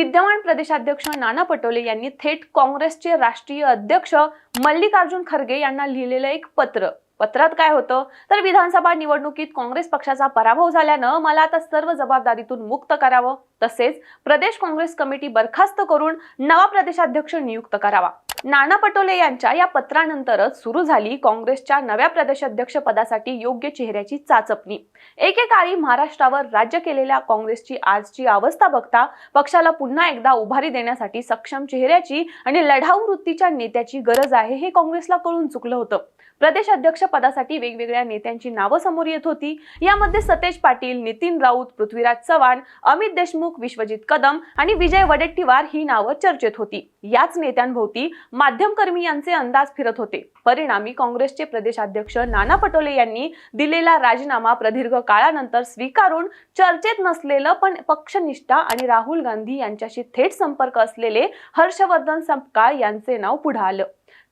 विद्यमान प्रदेशाध्यक्ष नाना पटोले यांनी थेट काँग्रेसचे राष्ट्रीय अध्यक्ष मल्लिकार्जुन खरगे यांना लिहिलेलं एक पत्र. पत्रात काय होतं? तर विधानसभा निवडणुकीत काँग्रेस पक्षाचा पराभव झाल्यानं मला आता सर्व जबाबदारीतून मुक्त करावं. तसेच प्रदेश काँग्रेस कमिटी बरखास्त करून नवा प्रदेशाध्यक्ष नियुक्त करावा. नाना पटोले यांच्या या पत्रानंतरच सुरू झाली काँग्रेसच्या नव्या प्रदेशाध्यक्ष पदासाठी योग्य चेहऱ्याची चाचपणी. एकेकाळी महाराष्ट्रावर राज्य केलेल्या काँग्रेसची आजची अवस्था बघता पक्षाला पुन्हा एकदा उभारी देण्यासाठी सक्षम चेहऱ्याची आणि लढाऊ वृत्तीच्या नेत्याची गरज आहे हे काँग्रेसला कळून चुकलं होतं. प्रदेश अध्यक्ष पदासाठी वेगवेगळ्या नेत्यांची नावं समोर येत होती. यामध्ये सतेज पाटील नितीन राऊत पृथ्वीराज चव्हाण अमित देशमुख विश्वजित कदम आणि विजय वडेट्टीवार ही नावं चर्चेत होती. याच नेत्यांभोवती माध्यमकर्मी यांचे अंदाज फिरत होते. परिणामी काँग्रेसचे प्रदेशाध्यक्ष नाना पटोले यांनी दिलेला राजीनामा प्रदीर्घ काळानंतर स्वीकारून चर्चेत नसलेलं पण पक्षनिष्ठा आणि राहुल गांधी यांच्याशी थेट संपर्क असलेले हर्षवर्धन सपकाळ यांचे नाव पुढे आलं.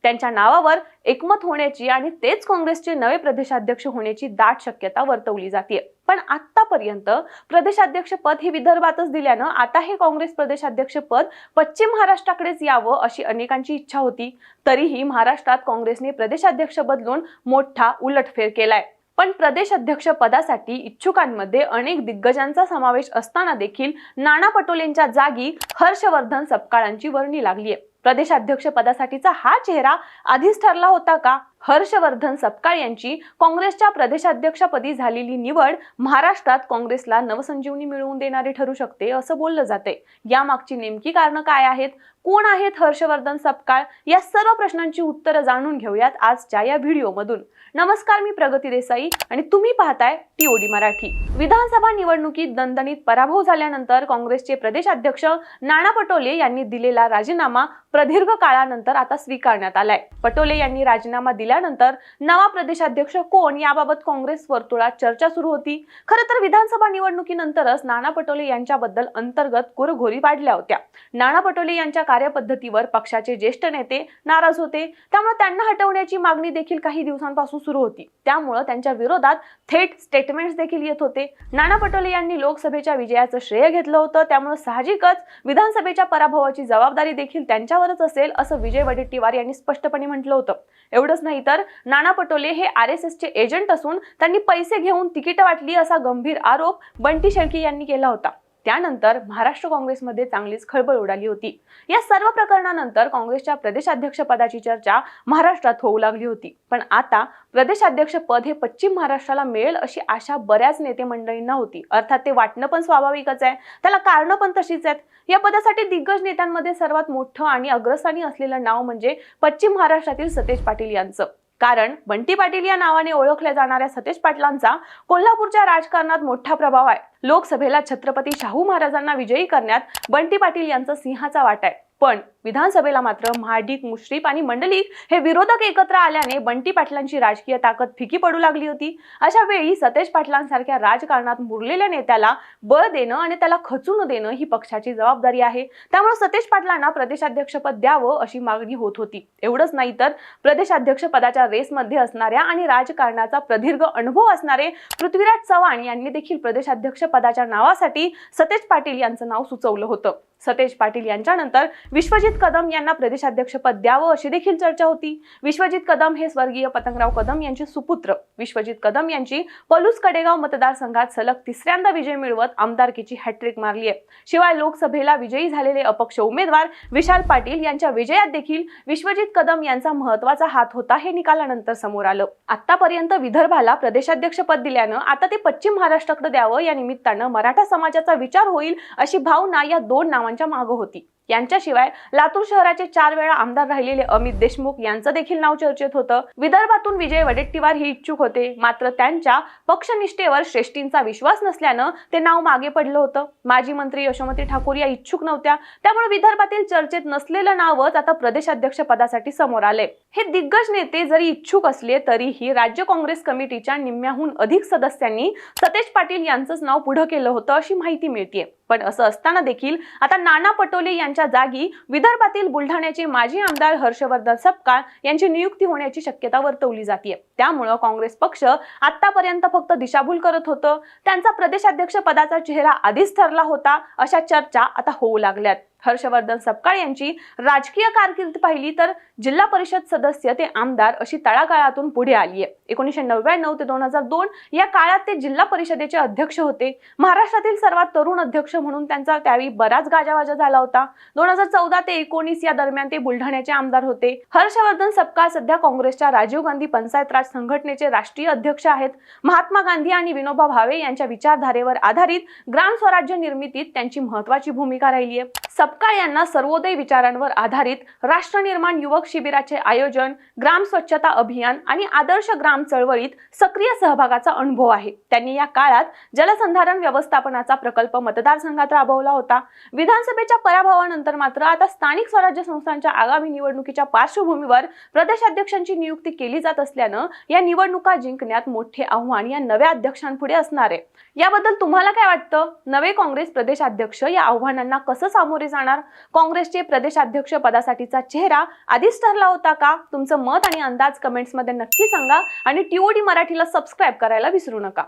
त्यांच्या नावावर एकमत होण्याची आणि तेच काँग्रेसचे नवे प्रदेशाध्यक्ष होण्याची दाट शक्यता वर्तवली जाते पण आतापर्यंत प्रदेशाध्यक्ष पद हे विदर्भातच दिल्यानं आता हे काँग्रेस प्रदेशाध्यक्ष पद पश्चिम महाराष्ट्राकडेच यावं अशी अनेकांची इच्छा होती. तरीही महाराष्ट्रात काँग्रेसने प्रदेशाध्यक्ष बदलून मोठा उलटफेर केलाय. पण प्रदेश अध्यक्ष पदासाठी इच्छुकांमध्ये अनेक दिग्गजांचा समावेश असताना देखील नाना पटोलेंच्या जागी हर्षवर्धन सपकाळांची वर्णी लागली आहे प्रदेशाध्यक्ष पदासाठीचा हा चेहरा आधीच ठरला होता का? हर्षवर्धन सपकाळ यांची काँग्रेसच्या प्रदेशाध्यक्षपदी झालेली निवड महाराष्ट्रात काँग्रेसला नवसंजीवनी मिळवून देणारी ठरू शकते असं बोललं जाते यामागची नेमकी कारणं काय आहेत? कोण आहेत हर्षवर्धन सपकाळ? या सर्व प्रश्नांची उत्तरं जाणून घेऊयात आजच्या या व्हिडिओमधून. नमस्कार मी प्रगती देसाई आणि तुम्ही पाहताय टीओडी मराठी. विधानसभा निवडणुकीत दणदणीत पराभव झाल्यानंतर काँग्रेसचे प्रदेशाध्यक्ष नाना पटोले यांनी दिलेला राजीनामा प्रदीर्घ काळानंतर आता स्वीकारण्यात आलाय. पटोले यांनी राजीनामा दिला दिल्यानंतर नवा प्रदेशाध्यक्ष कोण याबाबत काँग्रेस वर्तुळात चर्चा सुरू होती. खरं तर विधानसभा निवडणुकीनंतरच नाना पटोले यांच्याबद्दल अंतर्गत कुरघोरी वाढल्या होत्या. नाना पटोले यांच्या कार्यपद्धतीवर पक्षाचे ज्येष्ठ नेते नाराज होते. त्यामुळे त्यांना हटवण्याची मागणी देखील काही दिवसांपासून सुरू होती. त्यामुळे त्यांच्या विरोधात थेट स्टेटमेंट्स देखील येत होते. नाना पटोले यांनी लोकसभेच्या विजयाचं श्रेय घेतलं होतं. त्यामुळे साहजिकच विधानसभेच्या पराभवाची जबाबदारी देखील त्यांच्यावरच असेल असं विजय वडेट्टीवार यांनी स्पष्टपणे म्हटलं होतं. एवढंच नाही तर नाना पटोले हे आर एस एसचे एजंट असून त्यांनी पैसे घेऊन तिकीट वाटली असा गंभीर आरोप बंटी शेळके यांनी केला होता. त्यानंतर महाराष्ट्र काँग्रेसमध्ये चांगलीच खळबळ उडाली होती. या सर्व प्रकरणानंतर काँग्रेसच्या प्रदेशाध्यक्षपदाची चर्चा महाराष्ट्रात होऊ लागली होती. पण आता प्रदेशाध्यक्ष पद हे पश्चिम महाराष्ट्राला मिळेल अशी आशा बऱ्याच नेते मंडळींना होती. अर्थात ते वाटणं पण स्वाभाविकच आहे. त्याला कारणं पण तशीच आहेत. या पदासाठी दिग्गज नेत्यांमध्ये सर्वात मोठं आणि अग्रस्थानी असलेलं नाव म्हणजे पश्चिम महाराष्ट्रातील सतेज पाटील यांचं. कारण बंटी पाटील या नावाने ओळखल्या जाणाऱ्या सतेज पाटलांचा कोल्हापूरच्या राजकारणात मोठा प्रभाव आहे. लोकसभेला छत्रपती शाहू महाराजांना विजयी करण्यात बंटी पाटील यांचा सिंहाचा वाटा आहे. पण विधानसभेला मात्र महाडिक मुश्रीफ आणि मंडलिक हे विरोधक एकत्र आल्याने बंटी पाटलांची राजकीय ताकद फिकी पडू लागली होती. अशा वेळी सतेज पाटलांसारख्या राजकारणात मुरलेल्या नेत्याला बळ देणं आणि त्याला खचून देणं ही पक्षाची जबाबदारी आहे. त्यामुळे सतेज पाटलांना प्रदेशाध्यक्षपद द्यावं अशी मागणी होत होती. एवढंच नाही तर प्रदेशाध्यक्ष पदाच्या रेसमध्ये असणाऱ्या आणि राजकारणाचा प्रदीर्घ अनुभव असणारे पृथ्वीराज चव्हाण यांनी देखील प्रदेशाध्यक्ष पदाच्या नावासाठी सतेज पाटील यांचं नाव सुचवलं होतं. सतेज पाटील यांच्यानंतर विश्वजित कदम यांना प्रदेशाध्यक्षपद द्यावं अशी देखील चर्चा होती. विश्वजित कदम हे स्वर्गीय पतंगराव कदम यांचे सुपुत्र. विश्वजित कदम यांची पलूस कडेगाव मतदारसंघात सलग तिसऱ्यांदा विजय मिळवत आमदारकीची हॅट्रिक मारली आहे. शिवाय लोकसभेला विजयी झालेले अपक्ष उमेदवार विशाल पाटील यांच्या विजयात देखील विश्वजित कदम यांचा महत्त्वाचा हात होता हे निकालानंतर समोर आलं. आतापर्यंत विदर्भाला प्रदेशाध्यक्षपद दिल्यानं आता ते पश्चिम महाराष्ट्राकडे द्यावं या निमित्तानं मराठा समाजाचा विचार होईल अशी भावना या दोन नावांच्या मागं होती. यांच्याशिवाय लातूर शहराचे चार वेळा आमदार राहिलेले अमित देशमुख यांचं देखील नाव चर्चेत होतं. विदर्भातून विजय वडेट्टीवार हे इच्छुक होते. मात्र त्यांच्या पक्षनिष्ठेवर श्रेष्ठींचा विश्वास नसल्यानं ते नाव मागे पडलं होतं. माजी मंत्री यशोमती ठाकूर या इच्छुक नव्हत्या. त्यामुळे विदर्भातील चर्चेत नसलेलं नावच आता प्रदेशाध्यक्ष पदासाठी समोर आले हे दिग्गज नेते जरी इच्छुक असले तरीही राज्य काँग्रेस कमिटीच्या निम्म्याहून अधिक सदस्यांनी सतेज पाटील यांचंच नाव पुढं केलं होतं अशी माहिती मिळते पण असं असताना देखील आता नाना पटोले यांच्या जागी विदर्भातील बुलढाण्याचे माजी आमदार हर्षवर्धन सपकाळ यांची नियुक्ती होण्याची शक्यता वर्तवली जाते त्यामुळं काँग्रेस पक्ष आतापर्यंत फक्त दिशाभूल करत होतं. त्यांचा प्रदेशाध्यक्ष पदाचा चेहरा आधीच ठरला होता अशा चर्चा आता होऊ लागल्यात. हर्षवर्धन सपकाळ यांची राजकीय कारकीर्द पाहिली तर जिल्हा परिषद सदस्य ते आमदार अशी तळागाळातून पुढे आली आहे एकोणीसशे नव्याण्णव ते दोन हजार दोन या काळात ते जिल्हा परिषदेचे अध्यक्ष होते. महाराष्ट्रातील सर्वात तरुण अध्यक्ष म्हणून त्यांचा त्यावेळी बराच गाजावाजा झाला होता. दोन हजार चौदा ते एकोणीस या दरम्यान ते बुलढाण्याचे आमदार होते. हर्षवर्धन सपकाळ सध्या काँग्रेसच्या राजीव गांधी पंचायत राज संघटनेचे राष्ट्रीय अध्यक्ष आहेत. महात्मा गांधी आणि विनोबा भावे यांच्या विचारधारेवर आधारित ग्राम स्वराज्य निर्मितीत त्यांची महत्वाची भूमिका राहिली आहे सपकाळ यांना सर्वोदय विचारांवर आधारित राष्ट्र निर्माण युवक शिबिराचे आयोजन ग्राम स्वच्छता अभियान आणि आदर्श ग्राम चळवळीत सक्रिय सहभागाचा अनुभव आहे. त्यांनी या काळात जलसंधारण व्यवस्थापनाचा प्रकल्प मतदारसंघात राबवला होता. विधानसभेच्या पराभवानंतर मात्र आता स्थानिक स्वराज्य संस्थांच्या आगामी निवडणुकीच्या पार्श्वभूमीवर प्रदेशाध्यक्षांची नियुक्ती केली जात असल्यानं या निवडणुका जिंकण्यात मोठे आव्हान या नव्या अध्यक्षांपुढे असणार आहे. याबद्दल तुम्हाला काय वाटतं? नवे काँग्रेस प्रदेशाध्यक्ष या आव्हानांना कसं सामोरे सामोरे जाणार? काँग्रेसचे प्रदेशाध्यक्ष पदासाठीचा चेहरा आधीच ठरला होता का? तुमचं मत आणि अंदाज कमेंट्समध्ये नक्की सांगा आणि टीओडी मराठीला सबस्क्राईब करायला विसरू नका.